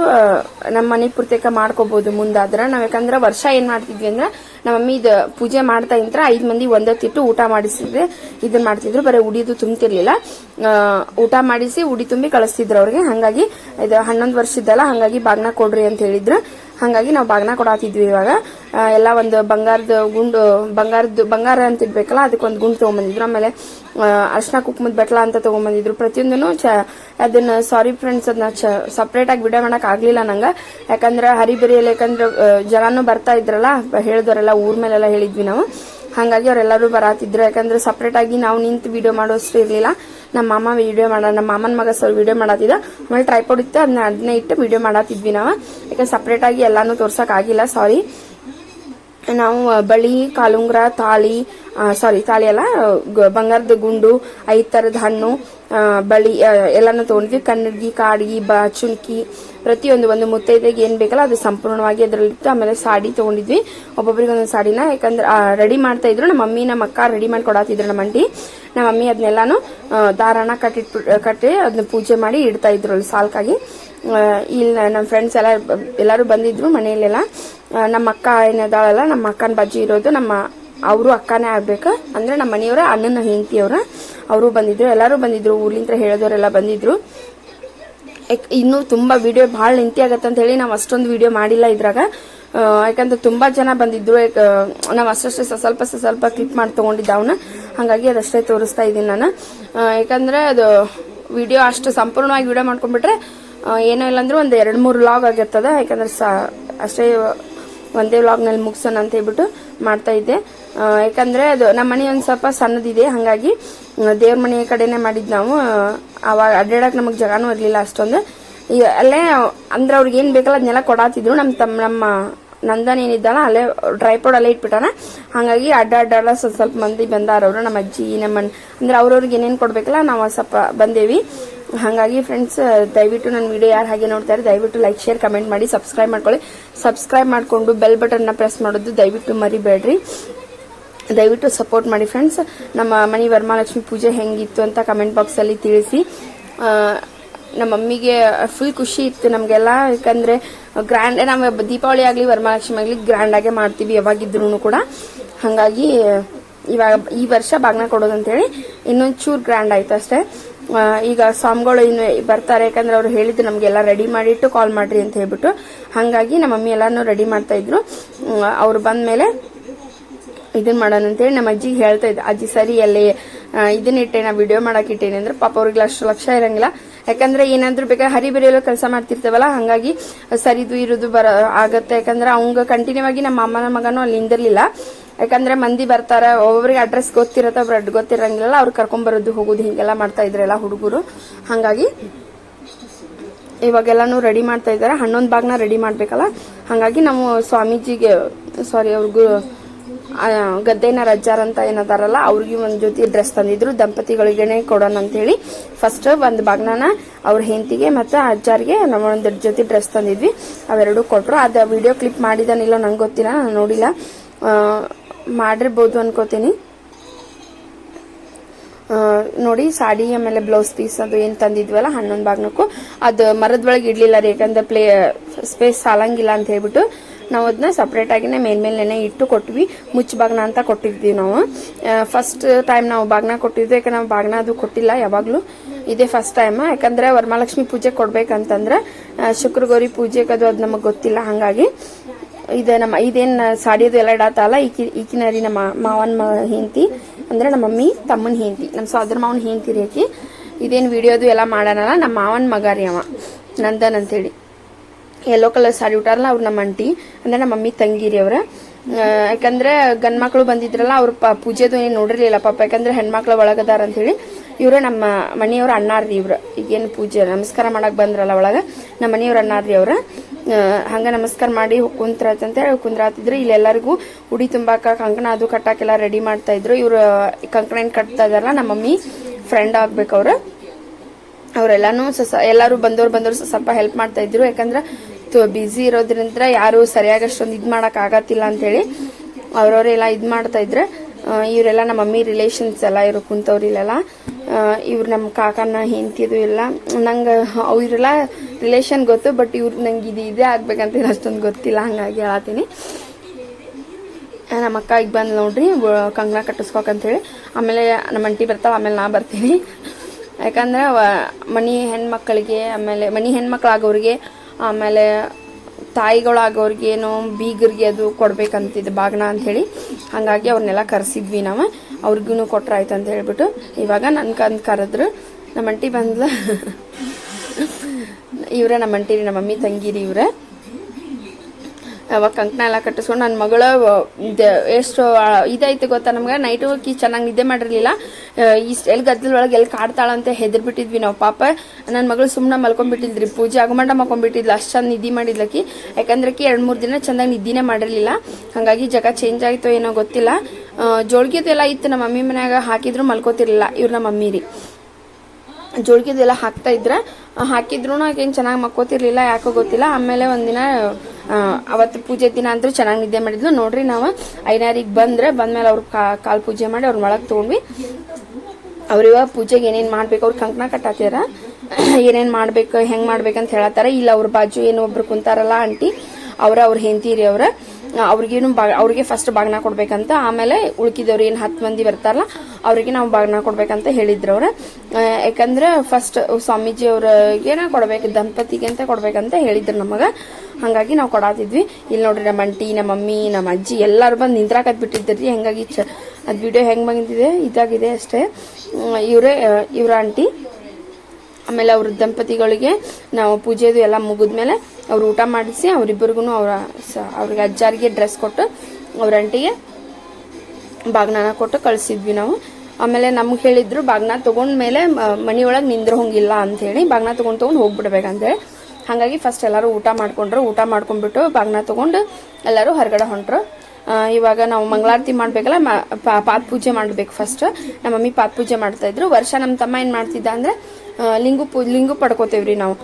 Speaker 1: ನಮ್ಮ ಮನೆ ಪೂರ್ತಿಕ ಮಾಡ್ಕೋಬಹುದು ಮುಂದಾದ್ರೆ. ನಾವ್ ಯಾಕಂದ್ರೆ ವರ್ಷ ಏನ್ ಮಾಡ್ತಿದ್ವಿ ಅಂದ್ರೆ, ನಮ್ಮ ಮಮ್ಮಿ ಇದು ಪೂಜೆ ಮಾಡ್ತಾ ಇಂತ್ರ ಐದ್ ಮಂದಿ ಒಂದೊತ್ತಿಟ್ಟು ಊಟ ಮಾಡಿಸಿದ್ರೆ ಇದನ್ನ ಮಾಡ್ತಿದ್ರು. ಬರೀ ಉಡಿದು ತುಂಬ್ತಿರ್ಲಿಲ್ಲ. ಊಟ ಮಾಡಿಸಿ ಉಡಿ ತುಂಬಿ ಕಳಿಸ್ತಿದ್ರು ಅವ್ರಿಗೆ. ಹಂಗಾಗಿ ಇದು ಹನ್ನೊಂದು ವರ್ಷದ್ದಲ್ಲ, ಹಂಗಾಗಿ ಬಾಗ್ನ ಕೊಡ್ರಿ ಅಂತ ಹೇಳಿದ್ರು. ಹಂಗಾಗಿ ನಾವು ಬಾಗ್ನ ಕೊಡಾತಿದ್ವಿ ಇವಾಗ. ಎಲ್ಲ ಒಂದು ಬಂಗಾರದ ಗುಂಡು, ಬಂಗಾರದ್ದು, ಬಂಗಾರ ಅಂತ ಇಡ್ಬೇಕಲ್ಲ ಅದಕ್ಕೆ ಒಂದು ಗುಂಡು ತೊಗೊಂಬಂದಿದ್ರು. ಆಮೇಲೆ ಅರ್ಶನ ಕುಕ್ಮದ ಬೆಟ್ಲ ಅಂತ ತೊಗೊಂಬಂದಿದ್ರು. ಪ್ರತಿಯೊಂದೂ ಚ, ಅದನ್ನ ಸಾರಿ ಫ್ರೆಂಡ್ಸ್ ಅದನ್ನ ಚ ಆಗಿ ವಿಡಿಯೋ ಮಾಡಕ್ ಆಗ್ಲಿಲ್ಲ ನಂಗ. ಯಾಕಂದ್ರೆ ಹರಿಬರಿಯಲ್ಲಿ ಯಾಕಂದ್ರೆ ಜನನೂ ಬರ್ತಾ ಇದ್ರಲ್ಲ ಹೇಳಿದವರೆಲ್ಲ ಊರ್ ಮೇಲೆಲ್ಲ ಹೇಳಿದ್ವಿ ನಾವು. ಹಂಗಾಗಿ ಅವರೆಲ್ಲರೂ ಬರಾತಿದ್ರು. ಯಾಕಂದ್ರೆ ಸಪ್ರೇಟ್ ಆಗಿ ನಾವು ನಿಂತು ವಿಡಿಯೋ ಮಾಡೋಷ್ಟು ಇರಲಿಲ್ಲ. ನಮ್ಮ ಮಾಮ ವಿಡಿಯೋ ಮಾಡ, ನಮ್ಮ ಮಾಮನ ಮಗ ಸರ್ ವಿಡಿಯೋ ಮಾಡತ್ತಿದ್ದ ಆಮೇಲೆ ಟ್ರೈಪೋಡ್ ಇತ್ತು ಅದನ್ನ ಅದನ್ನೇ ಇಟ್ಟು ವಿಡಿಯೋ ಮಾಡತ್ತಿದ್ವಿ ನಾವು. ಯಾಕಂದ್ರೆ ಸಪ್ರೇಟ್ ಆಗಿ ಎಲ್ಲಾನು ತೋರ್ಸಕ್ ಆಗಿಲ್ಲ ಸಾರಿ ನಾವು ಬಳಿ, ಕಾಲುಂಗ್ರ, ತಾಳಿ ಸಾರಿ ತಾಳಿ ಅಲ್ಲ ಬಂಗಾರದ ಗುಂಡು, ಐದು ಥರದ ಹಣ್ಣು ಬಳಿ ಎಲ್ಲಾನು ತಗೊಂಡ್ವಿ. ಕಾಡಿಗೆ ಕಾಡ್ಗಿ, ಬ ಚುಲ್ಕಿ ಪ್ರತಿಯೊಂದು ಒಂದು ಮುತ್ತೈದೆಗೆ ಏನು ಬೇಕಲ್ಲ, ಅದು ಸಂಪೂರ್ಣವಾಗಿ ಅದರಲ್ಲಿತ್ತು. ಆಮೇಲೆ ಸಾಡಿ ತಗೊಂಡಿದ್ವಿ. ಒಬ್ಬೊಬ್ರಿಗೆ ಒಂದೊಂದು ಸಾಡಿನ, ಯಾಕಂದ್ರೆ ರೆಡಿ ಮಾಡ್ತಾ ಇದ್ರು. ನಮ್ಮ ಮಮ್ಮಿ, ನಮ್ಮ ಅಕ್ಕ ರೆಡಿ ಮಾಡಿ ಕೊಡಾತಿದ್ರು ನಮ್ಮ ಅಂಟಿ ನಮ್ಮ ಮಮ್ಮಿ ಅದನ್ನೆಲ್ಲಾನು ದಾರಾನ ಕಟ್ಟಿಟ್ ಕಟ್ಟಿ ಅದನ್ನ ಪೂಜೆ ಮಾಡಿ ಇಡ್ತಾ ಇದ್ರು ಅಲ್ಲಿ ಸಾಲ್ಕಾಗಿ. ಇಲ್ಲಿ ನಮ್ಮ ಫ್ರೆಂಡ್ಸ್ ಎಲ್ಲ, ಎಲ್ಲರೂ ಬಂದಿದ್ರು ಮನೆಯಲ್ಲೆಲ್ಲ. ನಮ್ಮ ಅಕ್ಕ ಏನದಾಳಲ್ಲ ನಮ್ಮ ಅಕ್ಕನ ಬಜ್ಜಿ ಇರೋದು ನಮ್ಮ, ಅವರು ಅಕ್ಕನೇ ಆಗ್ಬೇಕು. ಅಂದ್ರೆ ನಮ್ಮ ಮನೆಯವರ ಅಣ್ಣನ ಹೆಂಡತಿಯವ್ರ. ಅವರು ಬಂದಿದ್ರು, ಎಲ್ಲರೂ ಬಂದಿದ್ರು ಊರ್ಲಿಂತ್ರ ಹೇಳಿದವರೆಲ್ಲ ಬಂದಿದ್ರು. ಇನ್ನು ತುಂಬಾ ವಿಡಿಯೋ ಭಾಳ ನಿಂತಿ ಆಗತ್ತೆ ಅಂತ ಹೇಳಿ ನಾವು ಅಷ್ಟೊಂದು ವಿಡಿಯೋ ಮಾಡಿಲ್ಲ ಇದ್ರಾಗ. ಯಾಕಂದ್ರೆ ತುಂಬಾ ಜನ ಬಂದಿದ್ರು ನಾವು ಅಷ್ಟಷ್ಟೇ ಸ್ವಲ್ಪ ಸ್ವಲ್ಪ ಕ್ಲಿಪ್ ಮಾಡಿ ತಗೊಂಡಿದ್ದ ಅವನ್ನ ಹಾಗಾಗಿ ಅದಷ್ಟೇ ತೋರಿಸ್ತಾ ಇದ್ದೀನಿ ನಾನು. ಯಾಕಂದ್ರೆ ಅದು ವಿಡಿಯೋ ಅಷ್ಟು ಸಂಪೂರ್ಣವಾಗಿ ವಿಡಿಯೋ ಮಾಡ್ಕೊಂಡ್ಬಿಟ್ರೆ ಏನೋ ಇಲ್ಲಾಂದ್ರೆ ಒಂದು ಎರಡು ಮೂರು ಲಾಗ್ ಆಗಿರ್ತದ. ಯಾಕಂದ್ರೆ ಸ, ಅಷ್ಟೇ ಒಂದೇ ವ್ಲಾಗ್ನಲ್ಲಿ ಮುಗಿಸೋಣ ಅಂತ ಹೇಳ್ಬಿಟ್ಟು ಮಾಡ್ತಾ ಇದ್ದೆ. ಯಾಕಂದ್ರೆ ಅದು ನಮ್ಮ ಮನೆ ಒಂದು ಸ್ವಲ್ಪ ಸಣ್ಣದಿದೆ, ಹಾಗಾಗಿ ದೇವ್ರ ಮನೆ ಕಡೆನೆ ಮಾಡಿದ್ ನಾವು. ಅವಾಗ ಅಡ್ಡಾಡಕ್ ನಮಗೆ ಜಗಾನು ಇರಲಿಲ್ಲ ಅಷ್ಟೊಂದು. ಈಗ ಅಲ್ಲೇ ಅಂದ್ರೆ ಅವ್ರಿಗೆ ಏನ್ ಬೇಕಲ್ಲ ಅದನ್ನೆಲ್ಲ ಕೊಡಾತಿದ್ರು. ನಮ್ಮ ತಮ್ಮ ನಮ್ಮ ನಂದನ್ ಏನಿದ್ದಾನ, ಅಲ್ಲೇ ಡ್ರೈಪೋಡ್ ಅಲ್ಲೇ ಇಟ್ಬಿಟ್ಟಾನ. ಹಾಗಾಗಿ ಅಡ್ಡ ಅಡ್ಡಾಡ ಸ್ವಲ್ಪ ಸ್ವಲ್ಪ ಮಂದಿ ಬಂದಾರ ಅವರು, ನಮ್ಮ ಅಜ್ಜಿ, ನಮ್ಮ ಅಂದ್ರೆ ಅವ್ರವ್ರಿಗೆ ಏನೇನ್ ಕೊಡ್ಬೇಕಲ್ಲ ನಾವು ಸ್ವಲ್ಪ ಬಂದೇವಿ. ಹಾಗಾಗಿ ಫ್ರೆಂಡ್ಸ್ ದಯವಿಟ್ಟು ನನ್ನ ವಿಡಿಯೋ ಯಾರು ಹಾಗೆ ನೋಡ್ತಾರೆ ದಯವಿಟ್ಟು ಲೈಕ್ ಶೇರ್ ಕಮೆಂಟ್ ಮಾಡಿ ಸಬ್ಸ್ಕ್ರೈಬ್ ಮಾಡ್ಕೊಳ್ಳಿ. ಸಬ್ಸ್ಕ್ರೈಬ್ ಮಾಡ್ಕೊಂಡು ಬೆಲ್ ಬಟನ್ನ ಪ್ರೆಸ್ ಮಾಡೋದು ದಯವಿಟ್ಟು ಮರಿಬೇಡ್ರಿ. ದಯವಿಟ್ಟು ಸಪೋರ್ಟ್ ಮಾಡಿ ಫ್ರೆಂಡ್ಸ್ ನಮ್ಮ ಮನೆ ವರಮಹಾಲಕ್ಷ್ಮಿ ಪೂಜೆ ಹೆಂಗಿತ್ತು ಅಂತ ಕಮೆಂಟ್ ಬಾಕ್ಸ್ ಅಲ್ಲಿ ತಿಳಿಸಿ. ನಮ್ಮ ಮಮ್ಮಿಗೆ ಫುಲ್ ಖುಷಿ ಇತ್ತು ನಮಗೆಲ್ಲ. ಯಾಕಂದ್ರೆ ಗ್ರ್ಯಾಂಡ್ ನಾವು ದೀಪಾವಳಿ ಆಗಲಿ ವರಮಹಾಲಕ್ಷ್ಮಿ ಆಗಲಿ ಗ್ರ್ಯಾಂಡ್ ಆಗೇ ಮಾಡ್ತೀವಿ ಯಾವಾಗಿದ್ರು ಕೂಡ. ಹಾಗಾಗಿ, ಇವಾಗ ಈ ವರ್ಷ ಬಾಗ್ನ ಕೊಡೋದಂತೇಳಿ ಇನ್ನೊಂದು ಚೂರ್ ಗ್ರ್ಯಾಂಡ್ ಆಯ್ತು ಅಷ್ಟೇ. ಈಗ ಸ್ವಾಮಿಗಳು ಇನ್ನು ಬರ್ತಾರೆ. ಯಾಕಂದ್ರೆ ಅವ್ರು ಹೇಳಿದ್ರು ನಮಗೆಲ್ಲ ರೆಡಿ ಮಾಡಿಟ್ಟು ಕಾಲ್ ಮಾಡ್ರಿ ಅಂತ ಹೇಳ್ಬಿಟ್ಟು. ಹಾಗಾಗಿ ನಮ್ಮ ಮಮ್ಮಿ ಎಲ್ಲಾನು ರೆಡಿ ಮಾಡ್ತಾ ಇದ್ರು. ಅವ್ರು ಬಂದ್ಮೇಲೆ ಇದನ್ ಮಾಡೋಣ ಅಂತೇಳಿ ನಮ್ಮ ಅಜ್ಜಿಗೆ ಹೇಳ್ತಾ ಇದ್ದೆ. ಅಜ್ಜಿ, ಸರಿ, ಅಲ್ಲಿ ಇದನ್ನಿಟ್ಟೆ ಇದನ್ನ ಇಟ್ಟೇನ ವಿಡಿಯೋ ಮಾಡಕ್ ಇಟ್ಟೇನೆ ಅಂದ್ರೆ ಪಾಪ ಅವ್ರಿಗೆ ಅಷ್ಟು ಲಕ್ಷ ಇರಂಗಿಲ್ಲ. ಯಾಕಂದ್ರೆ ಏನಾದ್ರು ಬೇಕಾದ್ರೆ ಹರಿ ಬೆರೆಯಲು ಕೆಲಸ ಮಾಡ್ತಿರ್ತೇವಲ್ಲ, ಹಂಗಾಗಿ ಸರಿದು ಇರುದು ಬರ, ಆಗತ್ತೆ. ಯಾಕಂದ್ರೆ ಅವಂಗ ಕಂಟಿನ್ಯೂ ಆಗಿ ನಮ್ಮ ಅಮ್ಮನ ಮಗನೂ ಅಲ್ಲಿ ನಿಂದಿರ್ಲಿಲ್ಲ. ಯಾಕಂದ್ರೆ ಮಂದಿ ಬರ್ತಾರ, ಒಬ್ಬೊಬ್ರಿಗೆ ಅಡ್ರೆಸ್ ಗೊತ್ತಿರತ್ತ, ಒಬ್ರು ಅಡ್ ಗೊತ್ತಿರಂಗಿಲ್ಲ ಅವ್ರು ಕರ್ಕೊಂಡ್ ಬರೋದು, ಹೋಗೋದು, ಹಿಂಗೆಲ್ಲ ಮಾಡ್ತಾ ಇದ್ರಲ್ಲ ಹುಡುಗರು. ಹಂಗಾಗಿ ಇವಾಗೆಲ್ಲಾನು ರೆಡಿ ಮಾಡ್ತಾ ಇದ್ದಾರೆ. ಹನ್ನೊಂದು ಭಾಗನ ರೆಡಿ ಮಾಡ್ಬೇಕಲ್ಲ. ಹಾಗಾಗಿ ನಾವು ಸ್ವಾಮೀಜಿಗೆ ಸಾರಿ ಅವ್ರಿಗೂ ಗದ್ದೆನ ರಜ್ಜಾರ್ ಅಂತ ಏನದಾರಲ್ಲ, ಅವ್ರಿಗೆ ಒಂದ್ ಜೊತೆ ಡ್ರೆಸ್ ತಂದಿದ್ರು. ದಂಪತಿಗಳಿಗೆನೆ ಕೊಡೋಣ ಅಂತೇಳಿ ಫಸ್ಟ್ ಒಂದ್ ಬಾಗ್ನನ ಅವ್ರ ಹೆಂಡತಿಗೆ ಮತ್ತೆ ಅಜ್ಜಾರ್ಗೆ ನಮ್ಮ ಒಂದ್ ಜೊತೆ ಡ್ರೆಸ್ ತಂದಿದ್ವಿ. ಅವೆರಡು ಕೊಟ್ರು. ಅದ ವಿಡಿಯೋ ಕ್ಲಿಪ್ ಮಾಡಿದಾನಿಲ್ಲ ನಂಗೆ ಗೊತ್ತಿಲ್ಲ, ನಾನು ನೋಡಿಲ್ಲ. ಮಾಡಿರ್ಬೋದು ಅನ್ಕೋತೀನಿ. ನೋಡಿ, ಸಾಡಿ ಆಮೇಲೆ ಬ್ಲೌಸ್ ಪೀಸ್ ಅದು ಏನ್ ತಂದಿದ್ವಲ್ಲ, ಹನ್ನೊಂದು ಬಾಗ್ನಕ್ಕೂ. ಅದು ಮರದೊಳಗೆ ಇಡ್ಲಿಲ್ಲ ರೀ, ಯಾಕಂದ್ರೆ ಪ್ಲೇ ಸ್ಪೇಸ್ ಸಾಲಂಗಿಲ್ಲ ಅಂತ ಹೇಳ್ಬಿಟ್ಟು. ನಾವು ಅದನ್ನ ಸಪ್ರೇಟ್ ಆಗಿನೇ ಮೇಲ್ಮೇಲೆನೆ ಇಟ್ಟು ಕೊಟ್ವಿ. ಮುಚ್ಚ ಬಾಗ್ನ ಅಂತ ಕೊಟ್ಟಿದ್ವಿ ನಾವು. ಫಸ್ಟ್ ಟೈಮ್ ನಾವು ಬಾಗ್ನ ಕೊಟ್ಟಿದ್ವಿ ಯಾಕಂದ್ರೆ ನಾವು ಬಾಗ್ನ ಅದು ಕೊಟ್ಟಿಲ್ಲ ಯಾವಾಗಲೂ. ಇದೇ ಫಸ್ಟ್ ಟೈಮ್ ಯಾಕಂದ್ರೆ ವರಮಹಾಲಕ್ಷ್ಮಿ ಪೂಜೆ ಕೊಡ್ಬೇಕಂತಂದ್ರೆ ಶುಕ್ರ ಗೌರಿ ಪೂಜೆಗೆ ಅದು ಅದು ನಮಗೆ ಗೊತ್ತಿಲ್ಲ ಹಂಗಾಗಿ. ಇದು ನಮ್ಮ, ಇದೇನ್ ಸಾಡಿದು ಎಲ್ಲ ಇಡತ್ತಲ್ಲ ಈಕಿ ಈಕಿನ ರೀ ನಮ್ಮ ಮಾವನ್ ಹೆಂಡತಿ, ಅಂದ್ರೆ ನಮ್ಮ ಮಮ್ಮಿ, ತಮ್ಮನ ಹೆಂಡತಿ ನಮ್ಮ ಸೋದರ ಮಾವನ ಹೆಂಡತಿ ರೀ ಆಕಿ. ಇದೇನ್ ವಿಡಿಯೋದು ಎಲ್ಲ ಮಾಡೋಣಲ್ಲ ನಮ್ಮ ಮಾವನ ಮಗ ರೀ ಅವ. ನಂದನ್ ಅಂತೇಳಿ. ಯೆಲ್ಲೋ ಕಲರ್ ಸಾರಿ ಉಟ್ಟಾರಲ್ಲ ಅವ್ರು ನಮ್ಮ ಅಂಟಿ ಅಂದ್ರೆ ನಮ್ಮ ಮಮ್ಮಿ ತಂಗಿರಿ ಅವ್ರ. ಯಾಕಂದ್ರೆ ಗಂಡ್ ಮಕ್ಳು ಬಂದಿದ್ರಲ್ಲ, ಅವ್ರ ಪ ಪೂಜೆದು ಏನು ನೋಡಿರ್ಲಿಲ್ಲ ಪಾಪ. ಯಾಕಂದ್ರೆ ಹೆಣ್ಮಕ್ಳು ಒಳಗದಾರ ಅಂತ ಹೇಳಿ ಇವ್ರ ನಮ್ಮ ಮನೆಯವ್ರ ಅಣ್ಣಾರ್ರಿ ಇವ್ರ. ಈಗೇನು ಪೂಜೆ, ನಮಸ್ಕಾರ ಮಾಡಕ್ ಬಂದ್ರಲ್ಲ ಒಳಗ, ನಮ್ಮ ಮನೆಯವ್ರ ಅಣ್ಣಾರ್ರಿ ಅವ್ರ. ಹಂಗ ನಮಸ್ಕಾರ ಮಾಡಿ ಕುಂತ್ರಾತ್ ಹೇಳಿ ಕುಂದ್ರಾತಿದ್ರು. ಇಲ್ಲೆಲ್ಲರಿಗೂ ಉಡಿ ತುಂಬಾಕ, ಕಂಕಣ ಅದು ಕಟ್ಟಾಕೆಲ್ಲ ರೆಡಿ ಮಾಡ್ತಾ ಇದ್ರು. ಇವ್ರ, ಕಂಕಣ ಏನ್ ಕಟ್ತಾ ಇದಾರಲ್ಲ, ನಮ್ಮ ಮಮ್ಮಿ ಫ್ರೆಂಡ್ ಆಗ್ಬೇಕು ಅವ್ರ. ಅವರೆಲ್ಲಾನು ಸಸ ಎಲ್ಲರೂ ಬಂದವ್ರು ಬಂದವ್ರು ಸ್ವಲ್ಪ ಹೆಲ್ಪ್ ಮಾಡ್ತಾ ಇದ್ರು. ಯಾಕಂದ್ರೆ ಬ್ಯುಸಿ ಇರೋದ್ರಿಂದ ಯಾರು ಸರಿಯಾಗಿ ಅಷ್ಟೊಂದು ಇದು ಮಾಡಕ್ ಆಗತ್ತಿಲ್ಲ ಅಂತೇಳಿ ಅವ್ರವ್ರೆಲ್ಲ ಇದು ಮಾಡ್ತಾ ಇದ್ರೆ ಇವರೆಲ್ಲ ನಮ್ಮ ಮಮ್ಮಿ ರಿಲೇಷನ್ಸ್ ಎಲ್ಲ ಇವರು ಕುಂತವ್ರು ಇಲ್ಲೆಲ್ಲ ಇವ್ರು ನಮ್ಮ ಕಾಕನ ಹೆಂಡತಿದು ಎಲ್ಲ, ನಂಗೆ ಅವರೆಲ್ಲ ರಿಲೇಷನ್ ಗೊತ್ತು ಬಟ್ ಇವ್ರು ನಂಗೆ ಇದು ಇದೇ ಆಗ್ಬೇಕಂತ ಅಷ್ಟೊಂದು ಗೊತ್ತಿಲ್ಲ, ಹಂಗಾಗಿ ಹೇಳತ್ತೀನಿ ನಮ್ಮ ಅಕ್ಕ ಈಗ ಬಂದು ನೋಡ್ರಿ ಕಂಗ್ನ ಕಟ್ಟಿಸ್ಬೇಕಂತೇಳಿ ಆಮೇಲೆ ನಮ್ಮ ಅಂಟಿ ಬರ್ತಾವ ಆಮೇಲೆ ನಾ ಬರ್ತೀನಿ. ಯಾಕಂದ್ರೆ ಮನೆ ಹೆಣ್ಮಕ್ಳಿಗೆ, ಆಮೇಲೆ ಮನಿ ಹೆಣ್ಮಕ್ಳಾಗೋರಿಗೆ, ಆಮೇಲೆ ತಾಯಿಗಳಾಗೋರಿಗೆ ಏನೋ ಬೀಗರಿಗೆ ಅದು ಕೊಡ್ಬೇಕಂತಿದ್ದೆ ಬಾಗ್ನ ಹೇಳಿ ಹಾಗಾಗಿ ಅವ್ರನ್ನೆಲ್ಲ ಕರೆಸಿದ್ವಿ ನಾವು. ಅವ್ರಿಗೂ ಕೊಟ್ರಾಯ್ತು ಅಂತ ಹೇಳ್ಬಿಟ್ಟು. ಇವಾಗ ನನ್ ಕಂದ್ ಕರೆದ್ರು ನಮ್ಮ ಅಂಟಿ ಬಂದ್ಲ. ಇವ್ರ ನಮ್ಮ ಅಂಟಿ ನಮ್ಮ ಮಮ್ಮಿ ತಂಗಿರಿ ಇವ್ರೆ. ಅವಾಗ ಕಂಕಣ ಎಲ್ಲ ಕಟ್ಟಿಸ್ಕೊಂಡು ನನ್ನ ಮಗಳ ಎಷ್ಟು ಇದಾಯ್ತು ಗೊತ್ತಾ ನಮ್ಗೆ? ನೈಟು ಹೋಗಿ ಚೆನ್ನಾಗಿ ನಿದ್ದೆ ಮಾಡಿರಲಿಲ್ಲ. ಇಷ್ಟು ಎಲ್ಲಿ ಗದ್ದಲೊಳಗೆ ಎಲ್ಲಿ ಕಾಡ್ತಾಳಂತ ಅಂತ ಬಿಟ್ಟಿದ್ವಿ ನಾವು ಪಾಪ. ನನ್ನ ಮಗಳು ಸುಮ್ಮನೆ ಮಲ್ಕೊಂಡ್ಬಿಟ್ಟಿದ್ರಿ. ಪೂಜೆ ಆಗಮಂಡ ಮಲ್ಕೊಂಡ್ಬಿಟ್ಟಿದ್ಲು. ಅಷ್ಟು ಚಂದ ನಿದ್ದೆ ಮಾಡಿದ್ಲಕ್ಕಿ ಯಾಕಂದ್ರೆ ಎರಡು, ಮೂರು ದಿನ ಚೆನ್ನಾಗಿ ನಿದ್ದಿನೇ ಮಾಡಿರಲಿಲ್ಲ. ಹಾಗಾಗಿ ಜಗ ಚೇಂಜ್ ಆಯಿತೋ ಏನೋ ಗೊತ್ತಿಲ್ಲ. ಜೋಳ್ಗಿದೆಲ್ಲ ಇತ್ತು ನಮ್ಮ ಮಮ್ಮಿ ಮನ್ಯಾಗ. ಹಾಕಿದ್ರು ಮಲ್ಕೋತಿರ್ಲಿಲ್ಲ. ಇವ್ರು ನಮ್ಮ ಮಮ್ಮಿ ರೀ. ಜೋಳ್ಗಿದೆಲ್ಲ ಹಾಕ್ತಾ ಇದ್ರ ಹಾಕಿದ್ರು ಆಕೇನು ಚೆನ್ನಾಗಿ ಮಕ್ಕೋತಿರ್ಲಿಲ್ಲ, ಯಾಕೋ ಗೊತ್ತಿಲ್ಲ. ಆಮೇಲೆ ಒಂದಿನ ಅವತ್ತು ಪೂಜೆ ದಿನ ಅಂತೂ ಚೆನ್ನಾಗಿ ನಿದ್ದೆ ಮಾಡಿದ್ಲು. ನೋಡ್ರಿ ನಾವು ಐನಾರಿಗೆ ಬಂದ್ರೆ ಬಂದ್ಮೇಲೆ ಅವ್ರು ಕಾಲ್ ಪೂಜೆ ಮಾಡಿ ಅವ್ರ ಒಳಗೆ ತಗೊಂಡ್ವಿ. ಅವ್ರ ಇವಾಗ ಪೂಜೆಗೆ ಏನೇನು ಮಾಡ್ಬೇಕು, ಅವ್ರು ಕಂಕಣ ಕಟ್ಟಾಕ್ಯಾರ. ಏನೇನು ಮಾಡ್ಬೇಕು, ಹೆಂಗ್ ಮಾಡ್ಬೇಕಂತ ಹೇಳತ್ತಾರ. ಇಲ್ಲ, ಅವ್ರ ಬಾಜು ಏನೋ ಒಬ್ರು ಕುಂತಾರಲ್ಲ ಆಂಟಿ, ಅವ್ರ ಅವ್ರ ಹೆಂಡತಿರಿ ಅವ್ರ. ಅವ್ರಿಗೇನು ಅವ್ರಿಗೆ ಫಸ್ಟ್ ಬಾಗ್ನ ಕೊಡ್ಬೇಕಂತ ಆಮೇಲೆ ಉಳ್ಕಿದವ್ರು ಏನು ಹತ್ತು ಮಂದಿ ಬರ್ತಾರಲ್ಲ, ಅವ್ರಿಗೆ ನಾವು ಬಾಗ್ನ ಕೊಡ್ಬೇಕಂತ ಹೇಳಿದ್ರು ಅವ್ರ. ಯಾಕಂದ್ರೆ ಫಸ್ಟ್ ಸ್ವಾಮೀಜಿ ಅವ್ರಿಗೇನ ಕೊಡ್ಬೇಕು, ದಂಪತಿಗೆ ಅಂತ ಕೊಡ್ಬೇಕಂತ ಹೇಳಿದ್ರು ನಮಗ. ಹಂಗಾಗಿ ನಾವು ಕೊಡಾತಿದ್ವಿ. ಇಲ್ಲಿ ನೋಡ್ರಿ ನಮ್ಮ ಅಂಟಿ ನಮ್ಮ ಮಮ್ಮಿ, ನಮ್ಮ ಅಜ್ಜಿ ಎಲ್ಲಾರು ಬಂದು ನಿಂತ್ರಾಕದ್ ಬಿಟ್ಟಿದ್ರಿ. ಹಂಗಾಗಿ ಚ ಅದು ವಿಡಿಯೋ ಹೆಂಗ್ ಬಂದಿದೆ, ಇದಾಗಿದೆ ಅಷ್ಟೇ. ಇವರೇ ಇವ್ರ ಆಂಟಿ ಆಮೇಲೆ ಅವ್ರ ದಂಪತಿಗಳಿಗೆ ನಾವು ಪೂಜೆದು ಎಲ್ಲ ಮುಗಿದ್ಮೇಲೆ ಅವ್ರು ಊಟ ಮಾಡಿಸಿ ಅವರಿಬ್ಬರಿಗೂ ಅವರ ಅವ್ರಿಗೆ ಅಜ್ಜಾರಿಗೆ ಡ್ರೆಸ್ ಕೊಟ್ಟು ಅವ್ರ ಅಂಟಿಗೆ ಬಾಗ್ನಾನ ಕೊಟ್ಟು ಕಳಿಸಿದ್ವಿ ನಾವು. ಆಮೇಲೆ ನಮ್ಗೆ ಹೇಳಿದ್ರು ಬಾಗ್ನ ತಗೊಂಡ್ಮೇಲೆ ಮನೆಯೊಳಗೆ ನಿಂದ್ರ ಹೋಗಿಲ್ಲ ಅಂತ ಹೇಳಿ ಬಾಗ್ನ ತೊಗೊಂಡು ತಗೊಂಡು ಹೋಗ್ಬಿಡ್ಬೇಕಂತೇಳಿ ಹಾಗಾಗಿ ಫಸ್ಟ್ ಎಲ್ಲರೂ ಊಟ ಮಾಡ್ಕೊಂಡ್ರು. ಊಟ ಮಾಡ್ಕೊಂಡ್ಬಿಟ್ಟು ಬಾಗ್ನ ತಗೊಂಡು ಎಲ್ಲರೂ ಹೊರಗಡೆ ಹೊಂಟ್ರು. ಇವಾಗ ನಾವು ಮಂಗಳಾರತಿ ಮಾಡಬೇಕಲ್ಲ ಪಾತ್ ಪೂಜೆ ಮಾಡ್ಬೇಕು ಫಸ್ಟ್ ನಮ್ಮ ಮಮ್ಮಿ ಪಾತ್ ಪೂಜೆ ಮಾಡ್ತಾ ಇದ್ರು. ವರ್ಷ ನಮ್ಮ ತಮ್ಮ ಏನು ಮಾಡ್ತಿದ್ದ ಅಂದ್ರೆ ಲಿಂಗು ಪೂ ಲಿಂಗು ಪಡ್ಕೋತೇವ್ರಿ ನಾವು.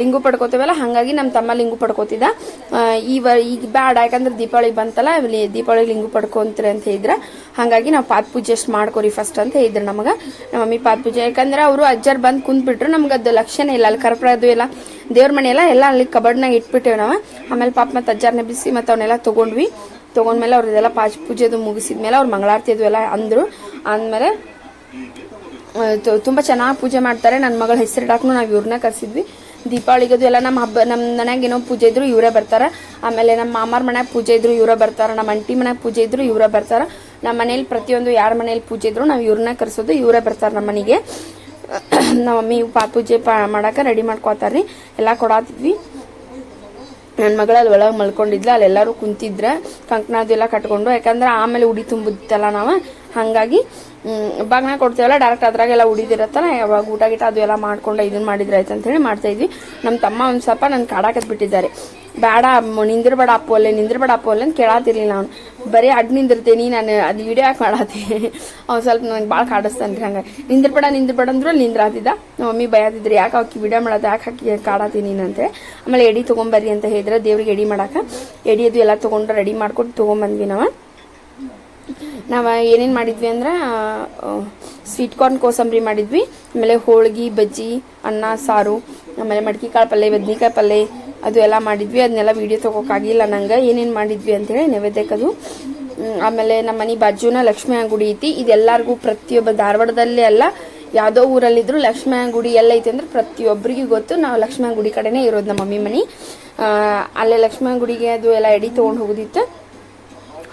Speaker 1: ಲಿಂಗು ಪಡ್ಕೋತೇವಲ್ಲ, ಹಂಗಾಗಿ ನಮ್ಮ ತಮ್ಮ ಲಿಂಗು ಪಡ್ಕೋತಿದ್ದ. ಈ ಈಗ ಬ್ಯಾಡ, ಯಾಕಂದ್ರೆ ದೀಪಾವಳಿ ಬಂತಲ್ಲ, ಇಲ್ಲಿ ದೀಪಾವಳಿ ಲಿಂಗು ಪಡ್ಕೊಂತೀರಿ ಅಂತ ಹೇಳಿದ್ರ. ಹಂಗಾಗಿ ನಾವು ಪಾತ್ ಪೂಜೆ ಅಷ್ಟು ಮಾಡ್ಕೋರಿ ಫಸ್ಟ್ ಅಂತ ಹೇಳಿದ್ರು ನಮಗೆ. ನಮ್ಮ ಮಮ್ಮಿ ಪಾತ್ ಪೂಜೆ, ಯಾಕಂದ್ರೆ ಅವರು ಅಜ್ಜರ್ ಬಂದು ಕುಂತ್ಬಿಟ್ರು, ನಮ್ಗೆ ಅದು ಲಕ್ಷಣ ಇಲ್ಲ. ಅಲ್ಲಿ ಕರ್ಪೂರ ಎಲ್ಲ, ದೇವ್ರ ಮನೆ ಎಲ್ಲ ಅಲ್ಲಿ ಕಬಡ್ನಾಗ ಇಟ್ಬಿಟ್ಟೇವೆ ನಾವು. ಆಮೇಲೆ ಪಾಪ ಮತ್ತೆ ಅಜ್ಜಾರನ್ನ ಬಿಸಿ ಮತ್ತೆ ಅವನ್ನೆಲ್ಲ ತಗೊಂಡ್ವಿ. ತೊಗೊಂಡ್ಮೇಲೆ ಅವ್ರದ್ದೆಲ್ಲ ಪಾಚ್ ಪೂಜೆದು ಮುಗಿಸಿದ್ಮೇಲೆ ಅವ್ರು ಮಂಗಳಾರತಿ ಅದು ಎಲ್ಲ ಅಂದರು. ಅಂದ್ಮೇಲೆ ತುಂಬಾ ಚೆನ್ನಾಗಿ ಪೂಜೆ ಮಾಡ್ತಾರೆ. ನನ್ನ ಮಗಳ ಹೆಸರಿಡಾಕ್ನು ನಾವು ಇವ್ರನ್ನ ಕರ್ಸಿದ್ವಿ. ದೀಪಾವಳಿಗದು ಎಲ್ಲ ನಮ್ಮ ಹಬ್ಬ ನಮ್ಮ ಮನ್ಯಾಗ ಏನೋ ಪೂಜೆ ಇದ್ರು ಇವರೇ ಬರ್ತಾರೆ. ಆಮೇಲೆ ನಮ್ಮ ಮಾಮಾರ್ ಮನೆಯಾಗ ಪೂಜೆ ಇದ್ರು ಇವರೇ ಬರ್ತಾರೆ. ನಮ್ಮ ಅಂಟಿ ಮನೆಯಾಗ ಪೂಜೆ ಇದ್ರು ಇವರೇ ಬರ್ತಾರೆ. ನಮ್ಮ ಮನೇಲಿ ಪ್ರತಿಯೊಂದು ಯಾರ ಮನೇಲಿ ಪೂಜೆ ಇದ್ರು ನಾವು ಇವ್ರನ್ನ ಕರ್ಸೋದು ಇವರೇ ಬರ್ತಾರೆ ನಮ್ಮ ಮನೆಗೆ. ನಮ್ಮ ಮಮ್ಮಿ, ಪಾ ಪೂಜೆ ಪಾ ಮಾಡಾಕ ರೆಡಿ ಮಾಡ್ಕೋತಾರ್ರಿ. ಎಲ್ಲ ಕೊಡಾತಿದ್ವಿ. ನನ್ನ ಮಗಳ ಅಲ್ಲಿ ಒಳಗೆ ಮಲ್ಕೊಂಡಿದ್ಲ, ಅಲ್ಲೆಲ್ಲರೂ ಕುಂತಿದ್ರ ಕಂಕಣ ಅದೆಲ್ಲ ಕಟ್ಕೊಂಡು, ಯಾಕಂದ್ರೆ ಆಮೇಲೆ ಉಡಿ ತುಂಬುತ್ತಲ್ಲ ನಾವು, ಹಂಗಾಗಿ ಬಾಗ್ನ ಕೊಡ್ತೇವಲ್ಲ ಡೈರೆಕ್ಟ್ ಅದ್ರಾಗೆಲ್ಲ ಉಡಿದಿರತ್ತಲ್ಲ, ಯಾವಾಗ ಊಟ ಗೀಟ ಅದು ಎಲ್ಲ ಮಾಡ್ಕೊಂಡು ಇದನ್ನ ಮಾಡಿದ್ರೆ ಆಯ್ತು ಅಂತ ಹೇಳಿ ಮಾಡ್ತಾ ಇದ್ವಿ. ನಮ್ಮ ತಮ್ಮ ಒಂದು ಸ್ವಲ್ಪ ನನ್ನ ಕಾಡಾಕತ್ ಬಿಟ್ಟಿದ್ದಾರೆ. ಬೇಡ ನಿಂದಿರ್ಬೇಡ ಅಪ್ಪು ಅಲ್ಲೇ, ನಿಂದ್ರಬೇಡ ಅಪ್ಪು ಅಲ್ಲೇ ಕೇಳಾತಿರ್ಲಿಲ್ಲ ಅವ್ನು. ಬರೀ ಅಡ್ ನಿಂದಿರ್ತೀನಿ ನಾನು ಅದು ವಿಡಿಯೋ ಯಾಕೆ ಮಾಡಾತಿ? ಅವ್ನು ಸ್ವಲ್ಪ ನನಗೆ ಭಾಳ ಕಾಡಿಸ್ತಾನ್ರಿ ಹಂಗೆ ನಿಂದ್ರಬೇಡ, ನಿಂದಿರ್ಬೇಡ ಅಂದ್ರೂ ನಿಂದ್ರಾತಿದ್ದ. ನಮ್ಮ ಮಮ್ಮಿ ಭಯತಿದ್ರು ಯಾಕೆ ಅವಕ್ಕೆ ವಿಡಿಯೋ ಮಾಡೋದು, ಯಾಕೆ ಹಾಕಿ ಕಾಡಾತೀನಿ ನೀನು ಆಮೇಲೆ ಎಡಿ ತೊಗೊಂಬರ್ರಿ ಅಂತ ಹೇಳಿದ್ರೆ, ದೇವ್ರಿಗೆ ಎಡಿ ಮಾಡಾಕ. ಎಡಿ ಅದು ಎಲ್ಲ ತೊಗೊಂಡು ರೆಡಿ ಮಾಡ್ಕೊಟ್ಟು ತೊಗೊಂಬಂದ್ವಿ ನಾವು. ನಾವು ಏನೇನು ಮಾಡಿದ್ವಿ ಅಂದ್ರೆ ಸ್ವೀಟ್ ಕಾರ್ನ್ ಕೋಸಂಬರಿ ಮಾಡಿದ್ವಿ. ಆಮೇಲೆ ಹೋಳ್ಗಿ, ಬಜ್ಜಿ, ಅನ್ನ, ಸಾರು, ಆಮೇಲೆ ಮಡ್ಕೆ ಕಾಳು ಪಲ್ಯ ಬದ್ನಿಕಾಯಿ ಪಲ್ಯ ಅದು ಎಲ್ಲ ಮಾಡಿದ್ವಿ, ಅದನ್ನೆಲ್ಲ ವಿಡಿಯೋ ತೊಗೋಕ್ಕಾಗಿಲ್ಲ ನಂಗೆ. ಏನೇನು ಮಾಡಿದ್ವಿ ಅಂತೇಳಿ ನೈವೇದ್ಯಕ್ಕದು ಆಮೇಲೆ ನಮ್ಮ ಮನೆ ಬಾಜುನ ಲಕ್ಷ್ಮೀ ಗುಡಿ ಐತಿ. ಇದೆಲ್ಲರಿಗೂ ಪ್ರತಿಯೊಬ್ಬ ಧಾರವಾಡದಲ್ಲಿ ಅಲ್ಲ, ಯಾವುದೋ ಊರಲ್ಲಿದ್ದರೂ ಲಕ್ಷ್ಮೀ ಗುಡಿ ಎಲ್ಲ ಐತಿ ಅಂದ್ರೆ ಪ್ರತಿಯೊಬ್ಬರಿಗೂ ಗೊತ್ತು. ನಾವು ಲಕ್ಷ್ಮೀ ಗುಡಿ ಕಡೆನೇ ಇರೋದು ನಮ್ಮ ಮಮ್ಮಿ ಮನೆ. ಅಲ್ಲೇ ಲಕ್ಷ್ಮೀ ಗುಡಿಗೆ ಅದು ಎಲ್ಲ ಎಡಿ ತೊಗೊಂಡು ಹೋಗೋದಿತ್ತು.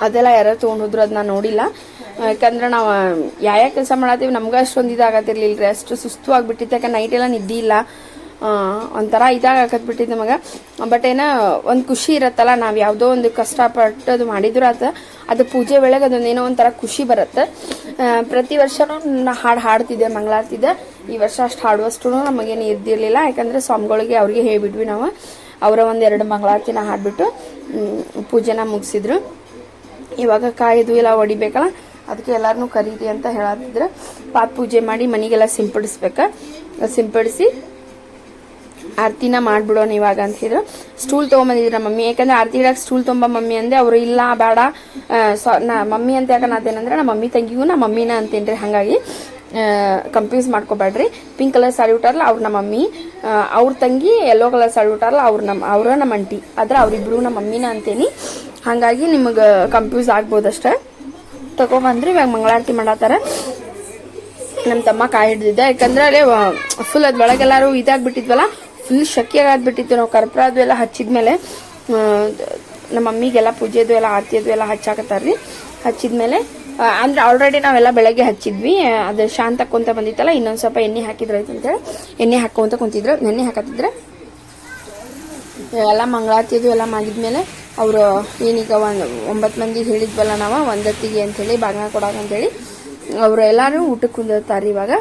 Speaker 1: ಅದೆಲ್ಲ ಯಾರು ತೊಗೊಂಡು ಹೋದ್ರು ಅದನ್ನ ನೋಡಿಲ್ಲ. ಯಾಕಂದ್ರೆ ನಾವು, ಯಾವ ಕೆಲಸ ಮಾಡತ್ತೀವಿ ನಮ್ಗೆ ಅಷ್ಟೊಂದು ಇದಾಗತ್ತಿರ್ಲಿಲ್ಲ ರೀ ಅಷ್ಟು ಸುಸ್ತು ಆಗಿಬಿಟ್ಟಿತ್ತು. ಯಾಕಂದ್ರೆ ನೈಟ್ ಎಲ್ಲ ನಿದ್ದೆ ಇಲ್ಲ. ಒಂಥರ ಇದಾಗಕತ್ತು ಬಿಟ್ಟಿತ್ತು ನಮಗೆ ಬಟ್ ಏನೋ, ಒಂದು ಖುಷಿ ಇರತ್ತಲ್ಲ, ನಾವು ಯಾವುದೋ ಒಂದು ಕಷ್ಟಪಟ್ಟು ಅದು ಮಾಡಿದ್ರು ಆತ ಅದು ಪೂಜೆ ಅದೊಂದು ಏನೋ ಒಂಥರ ಖುಷಿ ಬರುತ್ತೆ. ಪ್ರತಿ ವರ್ಷನೂ ನಾನು ಹಾಡು ಹಾಡ್ತಿದ್ದೆ, ಮಂಗಳಾರ್ತಿದ್ದೆ. ಈ ವರ್ಷ ಅಷ್ಟು ಹಾಡುವಷ್ಟು ನಮಗೇನು ಇದ್ದಿರಲಿಲ್ಲ ಯಾಕಂದರೆ ಸ್ವಾಮಿಗಳಿಗೆ ಅವ್ರಿಗೆ ಹೇಳಿಬಿಟ್ವಿ ನಾವು. ಅವರ ಒಂದೆರಡು ಮಂಗಳಾರತಿನ ಹಾಡ್ಬಿಟ್ಟು ಹಾಡಿಬಿಟ್ಟು ಪೂಜೆನ ಮುಗಿಸಿದ್ರು. ಇವಾಗ ಕಾಯ್ದು ಎಲ್ಲ ಹೊಡಿಬೇಕಲ್ಲ ಅದಕ್ಕೆ ಎಲ್ಲರನ್ನೂ ಕರೀರಿ ಅಂತ ಹೇಳಿದ್ರೆ ಪಾಪ ಪೂಜೆ ಮಾಡಿ ಮನೆಗೆಲ್ಲ ಸಿಂಪಡಿಸ್ಬೇಕು. ಸಿಂಪಡಿಸಿ ಆರತಿನ ಮಾಡ್ಬಿಡೋಣ ಇವಾಗ ಅಂತ ಹೇಳಿದ್ರು. ಸ್ಟೂಲ್ ತೊಗೊಂಬಂದಿದ್ರು ಮಮ್ಮಿ. ಯಾಕಂದ್ರೆ ಆರ್ತಿ ಇಡಕ್ಕೆ ಸ್ಟೂಲ್ ತೊಗೊಂಬ ಮಮ್ಮಿ ಅಂದೆ. ಅವ್ರು ಇಲ್ಲ, ಬೇಡ. ನಾ ಮಮ್ಮಿ ಅಂತ ಯಾಕಂದ್ರೆ ನಾತೇನಂದ್ರೆ ನಮ್ಮ ಮಮ್ಮಿ ತಂಗಿಗೂ ನಮ್ಮ ಮಮ್ಮಿನ ಅಂತೇನ್ರಿ. ಹಾಗಾಗಿ ಕನ್ಫ್ಯೂಸ್ ಮಾಡ್ಕೋಬೇಡ್ರಿ. ಪಿಂಕ್ ಕಲರ್ ಸಾರಿ ಉಟ್ಟಾರಲ್ಲ, ಅವ್ರು ನಮ್ಮ ಮಮ್ಮಿ. ಅವ್ರ ತಂಗಿ ಯೆಲ್ಲೋ ಕಲರ್ ಸಾರಿ ಉಟ್ಟಾರಲ್ಲ, ಅವ್ರ ನಮ್ಮ ಅವ್ರ ನಮ್ಮ ಅಂಟಿ ಆದ್ರೆ ಅವ್ರಿಬ್ರು ನಮ್ಮ ಮಮ್ಮಿನ ಅಂತೇನಿ. ಹಾಗಾಗಿ ನಿಮಗೆ ಕನ್ಫ್ಯೂಸ್ ಆಗ್ಬೋದಷ್ಟೇ ತಗೊಂಬಂದ್ರಿ ಇವಾಗ ಮಂಗಳಾರತಿ ಮಾಡತ್ತಾರ ನಮ್ಮ ತಮ್ಮ ಕಾಯಿ ಹಿಡ್ದಿದ್ದ. ಯಾಕಂದ್ರೆ ಅಲ್ಲೇ ಫುಲ್ ಅದ್ ಒಳಗೆಲ್ಲಾರು ಇದಾಗ್ಬಿಟ್ಟಿದ್ವಲ್ಲ ಫುಲ್ ಶಕ್ತಿ ಆಗ್ಬಿಟ್ಟಿತ್ತು ನಾವು ಕರ್ಪೂರ ಅದು ಎಲ್ಲ ಹಚ್ಚಿದ್ಮೇಲೆ ನಮ್ಮ ಮಮ್ಮಿಗೆಲ್ಲ ಪೂಜೆದು ಎಲ್ಲ, ಆರತಿಯದು ಎಲ್ಲ ಹಚ್ಚಾಕತ್ತಾರ್ರಿ. ಹಚ್ಚಿದ್ಮೇಲೆ ಮೇಲೆ ಅಂದ್ರೆ ಆಲ್ರೆಡಿ ನಾವೆಲ್ಲ ಬೆಳಗ್ಗೆ ಹಚ್ಚಿದ್ವಿ. ಅದು ಶಾಂತ ಕುಂತ ಬಂದಿತ್ತಲ್ಲ, ಇನ್ನೊಂದು ಸ್ವಲ್ಪ ಎಣ್ಣೆ ಹಾಕಿದ್ರೆ ಆಯ್ತು ಅಂತೇಳಿ. ಎಣ್ಣೆ ಹಾಕೊಂತ ಕುಂತಿದ್ರು. ನೆನ್ನೆ ಹಾಕತ್ತಿದ್ರೆ, ಎಲ್ಲ ಮಂಗಳಾರತಿಯದು ಎಲ್ಲ ಮಾಡಿದ್ಮೇಲೆ ಅವರು, ಏನೀಗ ಒಂದು ಒಂಬತ್ತು ಮಂದಿ ಹೇಳಿದ್ವಲ್ಲ ನಾವು ಒಂದತ್ತಿಗೆ ಅಂತೇಳಿ ಬಾಗಿನ ಕೊಡಾಕ ಅಂತೇಳಿ. ಅವರು ಎಲ್ಲರೂ ಊಟಕ್ಕೆ ಕುಂದಿರ್ತಾರೆ ಇವಾಗ.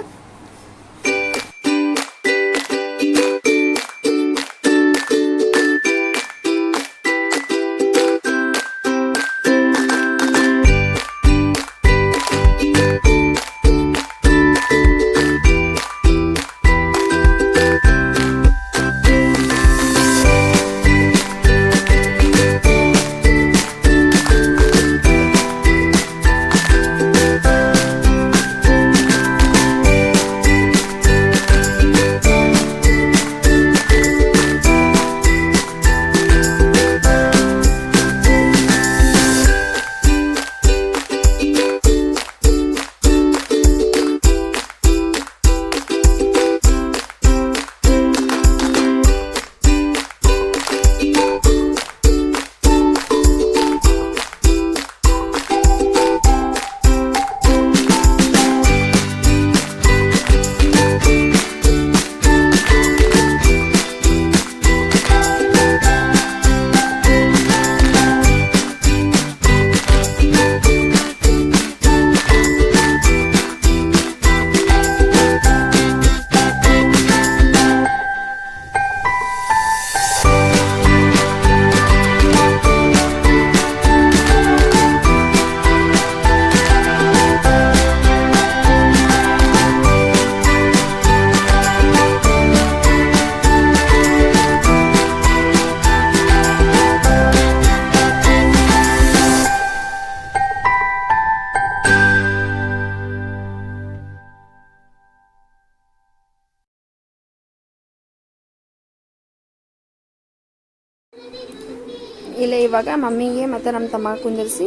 Speaker 1: ಇವಾಗ ಮಮ್ಮಿಗೆ ಮತ್ತು ನಮ್ಮ ತಮ್ಮ ಕುಂದಿರಿಸಿ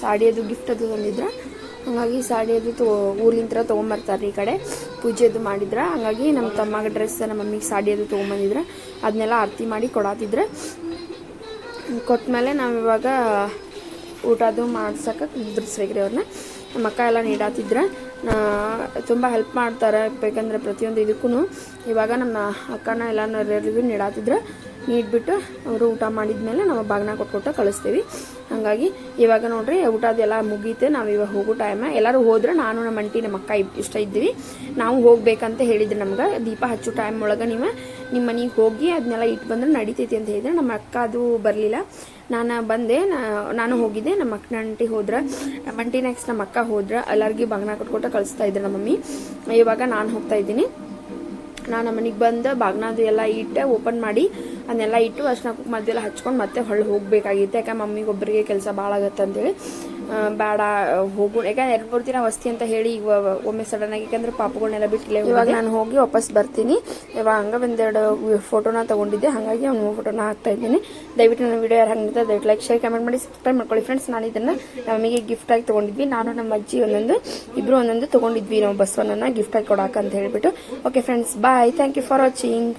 Speaker 1: ಸಾಡಿ ಅದು ಗಿಫ್ಟ್ ಅದು ತಂದಿದ್ರು. ಹಾಗಾಗಿ ಸಾಡಿ ಅದು ತೊ, ಊರ್ಲಿಂತ್ರ ತೊಗೊಂಬರ್ತಾರೆ ಈ ಕಡೆ. ಪೂಜೆ ಅದು ಮಾಡಿದ್ರೆ. ಹಾಗಾಗಿ ನಮ್ಮ ತಮ್ಮಗೆ ಡ್ರೆಸ್ ನಮ್ಮ ಮಮ್ಮಿಗೆ ಸಾಡಿ ಅದು ತೊಗೊಂಬಂದಿದ್ರೆ. ಅದನ್ನೆಲ್ಲ ಆರತಿ ಮಾಡಿ ಕೊಡಾತಿದ್ರೆ. ಕೊಟ್ಟಮೇಲೆ ನಾವು ಇವಾಗ ಊಟ ಅದು ಮಾಡ್ಸಕ್ಕೆ ಕುಂದ್ರಿಸ್ಬೇಕ್ರಿ ಅವ್ರನ್ನ ನಮ್ಮ ಅಕ್ಕ ಎಲ್ಲ ನೀಡಾತಿದ್ರ. ತುಂಬ ಹೆಲ್ಪ್ ಮಾಡ್ತಾರೆ. ಬೇಕಂದ್ರೆ ಪ್ರತಿಯೊಂದು ಇದಕ್ಕೂ ಇವಾಗ ನಮ್ಮ ಅಕ್ಕನ ಎಲ್ಲ ರಿವ್ಯೂ ನೀಡಾತಿದ್ರೆ ನೀಡ್ಬಿಟ್ಟು ಅವರು ಊಟ ಮಾಡಿದ್ಮೇಲೆ ನಾವು ಬಾಗ್ನ ಕೊಟ್ಕೊಟ್ಟು ಕಳಿಸ್ತೀವಿ. ಹಾಗಾಗಿ ಇವಾಗ ನೋಡ್ರಿ, ಊಟ ಅದೆಲ್ಲ ಮುಗೀತು. ನಾವು ಇವಾಗ ಹೋಗೋ ಟೈಮ್ ಎಲ್ಲರೂ ಹೋದ್ರೆ ನಾನು ನಮ್ಮ ಅಂಟಿ ನಮ್ಮ ಅಕ್ಕ ಇಷ್ಟ ಇದ್ದೀವಿ. ನಾವು ಹೋಗ್ಬೇಕಂತ ಹೇಳಿದ್ರು ನಮ್ಗೆ. ದೀಪ ಹಚ್ಚೋ ಟೈಮ್ ಒಳಗೆ ನೀವು ನಿಮ್ಮ ಮನೆಗೆ ಹೋಗಿ ಅದನ್ನೆಲ್ಲ ಇಟ್ಟು ಬಂದ್ರೆ ನಡಿತೈತಿ ಅಂತ ಹೇಳಿದ್ರೆ. ನಮ್ಮ ಅಕ್ಕ ಅದು ಬರಲಿಲ್ಲ. ನಾನು ಬಂದೆ. ನಾನು ಹೋಗಿದ್ದೆ. ನಮ್ಮ ಅಕ್ಕನ ಅಂಟಿ ಹೋದ್ರೆ. ನಮ್ಮ ಅಂಟಿ ನೆಕ್ಸ್ಟ್ ನಮ್ಮ ಅಕ್ಕ ಹೋದ್ರೆ. ಎಲ್ಲರಿಗೂ ಬಾಗ್ನ ಕೊಟ್ಕೊಟ್ಟು ಕಳಿಸ್ತಾ ಇದ್ರು ನಮ್ಮ ಮಮ್ಮಿ. ಇವಾಗ ನಾನು ಹೋಗ್ತಾ ಇದ್ದೀನಿ. ನಾನು ನಮ್ಮ ಮನೆಗೆ ಬಂದು ಬಾಗ್ನದು ಎಲ್ಲ ಇಟ್ಟು ಓಪನ್ ಮಾಡಿ ಅದನ್ನೆಲ್ಲ ಇಟ್ಟು ಅರ್ಶಿನ ಕುಂಕುಮ ಅದೆಲ್ಲ ಹಚ್ಕೊಂಡು ಮತ್ತೆ ಹೊಳ್ಳಿ ಹೋಗಬೇಕಾಗಿತ್ತು. ಯಾಕೆ ಮಮ್ಮಿಗೆ ಒಬ್ಬರಿಗೆ ಕೆಲಸ ಭಾಳ ಆಗತ್ತೆ ಅಂತೇಳಿ. ಬೇಡ ಹೋಗು. ಯಾಕಂದ್ರೆ ಎರಡು, ಮೂರು ದಿನ ವಸ್ತಿ ಅಂತ ಹೇಳಿ ಈಗ ಒಮ್ಮೆ ಸಡನ್ ಆಗಿ, ಯಾಕಂದ್ರೆ ಪಾಪಗಳನ್ನೆಲ್ಲ ಬಿಟ್ಟಿಲ್ಲ ಇವಾಗ ನಾನು ಹೋಗಿ ವಾಪಸ್ ಬರ್ತೀನಿ. ಇವಾಗ ಹಂಗ ಒಂದೆರಡು ಫೋಟೋನ ತಗೊಂಡಿದ್ದೆ. ಹಾಗಾಗಿ ಅವ್ನು ಫೋಟೋನ ಹಾಕ್ತಾ ಇದ್ದೀನಿ. ದಯವಿಟ್ಟು ನನ್ನ ವಿಡಿಯೋ ಯಾರು ಹಂಗಿದ್ರೆ ದಯವಿಟ್ಟು ಲೈಕ್ ಶೇರ್ ಕಮೆಂಟ್ ಮಾಡಿ ಸಬ್ಸ್ಕ್ರೈಬ್ ಮಾಡ್ಕೊಳ್ಳಿ. ಫ್ರೆಂಡ್ಸ್ ನಾನು ಇದನ್ನ ನಮಗೆ ಗಿಫ್ಟ್ ಆಗಿ ತಗೊಂಡಿದ್ವಿ. ನಾನು ನಮ್ಮ ಅಜ್ಜಿ ಒಂದೊಂದು ಇಬ್ಬರು ಒಂದೊಂದು ತಗೊಂಡಿದ್ವಿ. ನಾವು ಬಸವನನ್ನ ಗಿಫ್ಟ್ ಆಗಿ ಕೊಡಾಕ ಅಂತ ಹೇಳಿಬಿಟ್ಟು. Okay friends bye thank you for watching